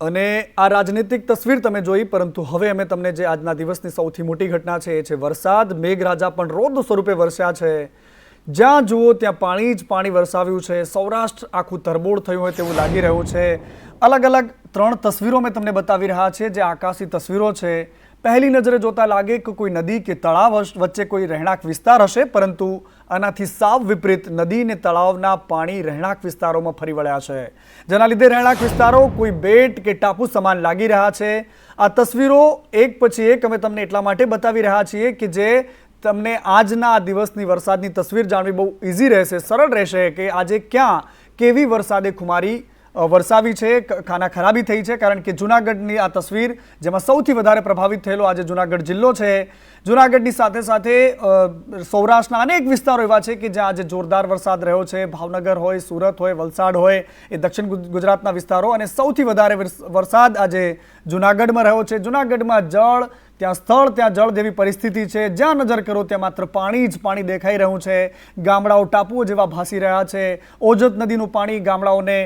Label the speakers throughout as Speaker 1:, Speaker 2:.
Speaker 1: અને આ રાજનીતિક તસવીર તમે જોઈ, પરંતુ હવે અમે તમને જે આજના દિવસની સૌથી મોટી ઘટના છે એ છે વરસાદ. મેઘરાજા પણ રૌદ્ર સ્વરૂપે વરસ્યા છે. જ્યાં જુઓ, ત્યાં પાણી જ પાણી વરસાવ્યું છે. સૌરાષ્ટ્ર આખું તરબોળ થયું હોય તેવું લાગી રહ્યું છે. અલગ અલગ ત્રણ તસવીરો મેં તમને બતાવી રહ્યા છે, જે આકાશી તસવીરો છે. પહેલી નજરે જોતા લાગે કે કોઈ નદી કે તળાવ વચ્ચે કોઈ રહેણાંક વિસ્તાર હશે, પરંતુ આનાથી સાવ વિપરીત નદી અને તળાવના પાણી રહેણાંક વિસ્તારોમાં ફરી વળ્યા છે. જેના લીધે રહેણાંક વિસ્તારો કોઈ બેટ કે ટાપુ સમાન લાગી રહ્યા છે. આ તસવીરો એક પછી એક અમે તમને એટલા માટે બતાવી રહ્યા છીએ કે જે તમને આજના આ દિવસની વરસાદની તસવીર જાણવી બહુ ઇઝી રહેશે, સરળ રહેશે કે આજે ક્યાં કેવી વરસાદે ખુમારી વરસાવી છે ખાના ખરાબી થઈ છે, કારણ કે જુનાગઢની આ તસવીર, જેમાં સૌથી વધારે પ્રભાવિત થયેલો આજે જુનાગઢ જિલ્લો છે. જુનાગઢની સાથે સાથે સૌરાષ્ટ્રના અનેક વિસ્તારો એવા છે કે જ્યાં આજે જોરદાર વરસાદ રહ્યો છે. ભાવનગર હોય, સુરત હોય, વલસાડ હોય, એ દક્ષિણ ગુજરાતના વિસ્તારો. અને સૌથી વધારે વરસ- વરસાદ આજે જુનાગઢમાં રહ્યો છે. જુનાગઢમાં જળ ત્યાં સ્થળ, ત્યાં જળ જેવી પરિસ્થિતિ છે. જ્યાં નજર કરો, ત્યાં માત્ર પાણી જ પાણી દેખાઈ રહ્યું છે. ગામડાઓ ટાપુઓ જેવા ભાસી રહ્યા છે. ઓજત નદીનું પાણી ગામડાઓને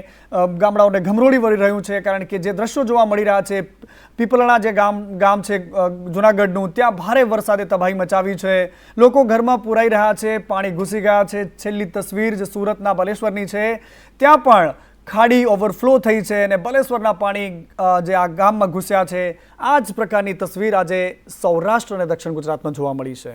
Speaker 1: ગામડાઓને ઘમરોળી વળી રહ્યું છે, કારણ કે જે દ્રશ્યો જોવા મળી રહ્યા છે પીપલણા જે ગામ ગામ છે જુનાગઢનું, ત્યાં ભારે વરસાદે તબાહી મચાવી છે. લોકો ઘરમાં પુરાઈ રહ્યા છે, પાણી ઘૂસી ગયા છે. છેલ્લી તસવીર જે સુરતના બલેશ્વરની છે. ત્યાં પણ ખાડી ઓવરફ્લો થઈ છે અને બલેશ્વરના પાણી જે આ ગામમાં ઘૂસ્યા છે, આ જ પ્રકારની તસવીર આજે સૌરાષ્ટ્ર અને દક્ષિણ ગુજરાતમાં જોવા મળી છે.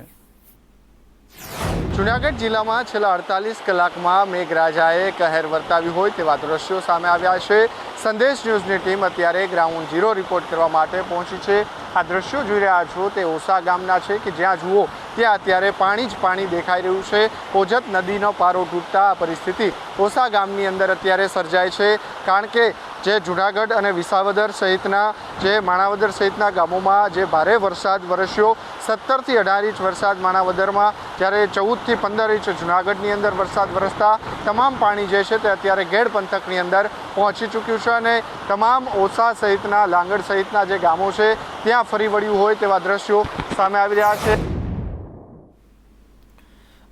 Speaker 2: જુનાગઢ જિલ્લામાં છેલ્લા અડતાલીસ કલાકમાં મેઘરાજાએ કહેર વર્તાવ્યું હોય તેવા દ્રશ્યો સામે આવ્યા છે. સંદેશ ન્યૂઝની ટીમ અત્યારે ગ્રાઉન્ડ ઝીરો રિપોર્ટ કરવા માટે પહોંચી છે. આ દ્રશ્યો જોઈ રહ્યા છો તે ઓસા ગામના છે કે જ્યાં જુઓ, ત્યાં અત્યારે પાણી જ પાણી દેખાઈ રહ્યું છે. ઓજત નદીનો પારો તૂટતા પરિસ્થિતિ ઓસા ગામની અંદર અત્યારે સર્જાય છે. કારણ કે જે જુનાગઢ અને વિસાવદર સહિતના જે માણાવદર સહિતના ગામોમાં જે ભારે વરસાદ વરસ્યો, સત્તરથી અઢાર ઇંચ વરસાદ માણાવદરમાં, જ્યારે ચૌદથી પંદર ઇંચ જુનાગઢની અંદર વરસાદ વરસતા તમામ પાણી જે છે તે અત્યારે ગેડ પંથકની અંદર પહોંચી ચૂક્યું છે અને તમામ ઓસા સહિતના લાંગડ સહિતના જે ગામો છે, ત્યાં ફરી વળ્યું હોય તેવા દ્રશ્યો સામે આવી રહ્યા છે.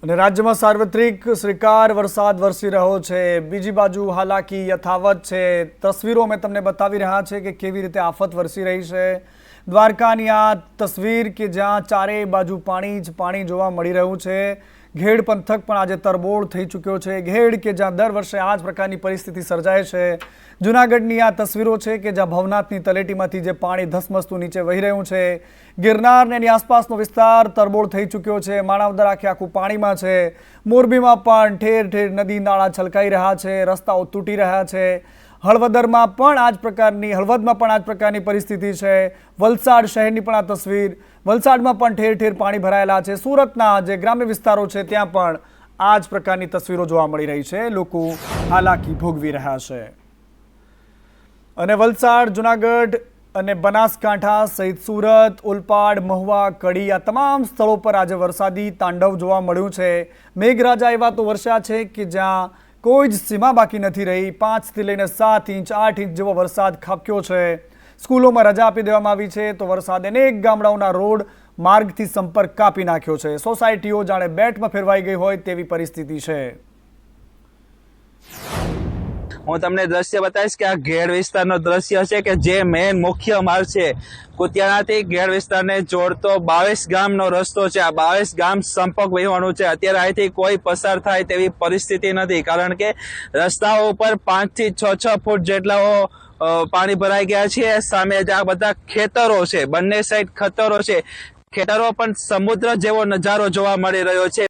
Speaker 1: અને રાજ્યમાં સાર્વત્રિક શ્રીકાર વરસાદ વરસી રહ્યો છે. બીજી બાજુ હાલાકી યથાવત છે. તસવીરો અમે તમને બતાવી રહ્યા છે કે કેવી રીતે આફત વરસી રહી છે. દ્વારકાની આ તસવીર કે જ્યાં ચારેય બાજુ પાણી જ પાણી જોવા મળી રહ્યું છે. ઘેડ પંથક પણ આજે તરબોળ થઈ ચૂક્યો છે. ઘેડ કે જ્યાં દર વર્ષે આ જ પ્રકારની પરિસ્થિતિ સર્જાય છે. જુનાગઢની આ તસવીરો છે કે જ્યાં ભવનાથની તલેટીમાંથી જે પાણી ધસમસતું નીચે વહી રહ્યું છે ગિરનાર ને એની આસપાસનો વિસ્તાર તરબોળ થઈ ચૂક્યો છે. માણાવદર આખે આખું પાણીમાં છે. મોરબીમાં પણ ઠેર ઠેર નદી નાળા છલકાઈ રહ્યા છે, રસ્તાઓ તૂટી રહ્યા છે. હળવદરમાં પણ આ જ પ્રકારની, હળવદમાં પણ આ જ પ્રકારની પરિસ્થિતિ છે. વલસાડ શહેરની પણ આ તસવીર. વલસાડમાં પણ ઠેર ઠેર પાણી ભરાયેલા છે. સુરતના જે ગ્રામ્ય વિસ્તારો છે, ત્યાં પણ આ જ પ્રકારની તસવીરો જોવા મળી રહી છે. લોકો હાલાકી ભોગવી રહ્યા છે. અને વલસાડ, જુનાગઢ અને બનાસકાંઠા સહિત સુરત ઓલપાડ મહુવા, કડી આ તમામ સ્થળો પર આજે વરસાદી તાંડવ જોવા મળ્યું છે. મેઘરાજા, એવા તો વરસ્યા છે કે જ્યાં કોઈ જ સીમા બાકી નથી રહી. પાંચથી લઈને સાત ઇંચ, આઠ ઇંચ જેવો વરસાદ ખાબક્યો છે. સ્કૂલોમાં રજા આપી દેવામાં આવી છે તો વરસાદ અનેક ગામડાઓના રોડ માર્ગથી સંપર્ક કાપી નાખ્યો છે. સોસાયટીઓ જાણે બેટમાં ફેરવાઈ ગઈ હોય તેવી પરિસ્થિતિ છે.
Speaker 3: હું તમને દ્રશ્ય બતાવીશ કે આ ઘેડ વિસ્તારનો દ્રશ્ય છે કે જે મેન મુખ્ય માર્ગ છે. કુતિયાણાથી ઘેડ વિસ્તારને જોડતો બાવીસ ગામનો રસ્તો છે. આ બાવીસ ગામ સંપર્ક વહેવાનું છે. અત્યારે અહીંથી કોઈ પસાર થાય તેવી પરિસ્થિતિ નથી, કારણ કે રસ્તાઓ ઉપર પાંચથી છ છ ફૂટ જેટલાઓ પાણી ભરાઈ ગયા છે. સામે જ આ બધા ખેતરો છે. બંને સાઈડ ખતરો છે. ખેતરો પણ સમુદ્ર જેવો નજારો જોવા મળી રહ્યો છે.